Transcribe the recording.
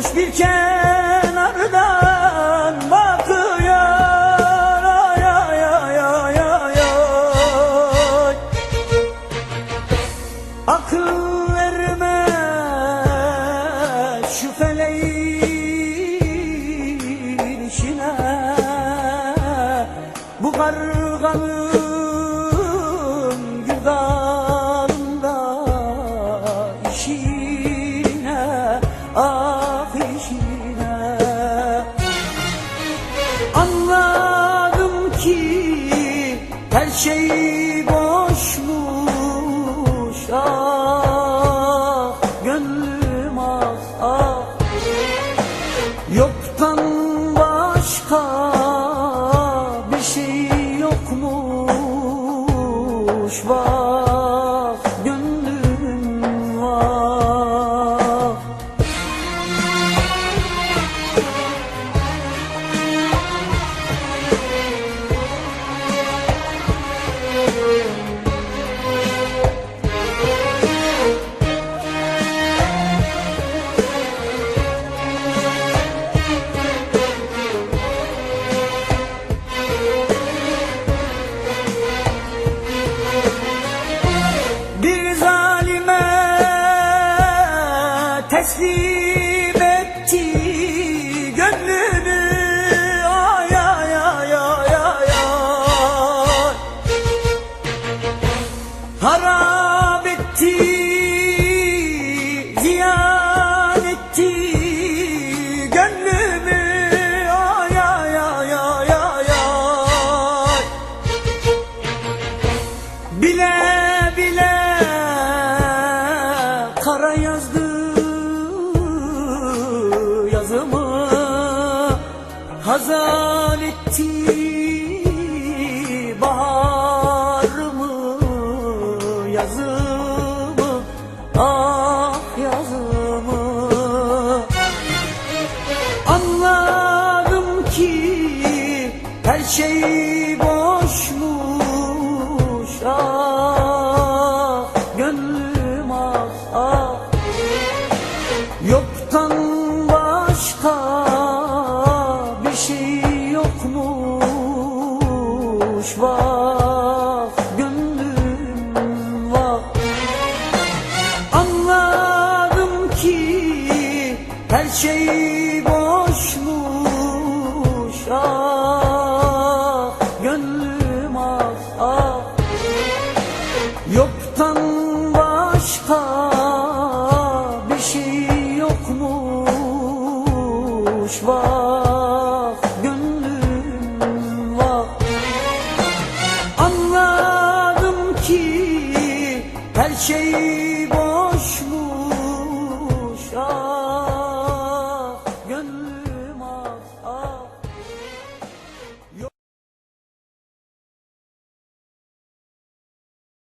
Kuş bir kenardan bakıyor. Ay ay ay ay ay ay. Akıl verme şüpheleyin işine Bu kargalı her tears. Hazan etti baharımı yazımı Ah yazımı. Anladım ki her şey yokmuş Bak gönlüm var. Anladım ki her şey boşmuş ah gönlüm ah ah. Yoktan başka bir şey yokmuş Bak ki her şey boş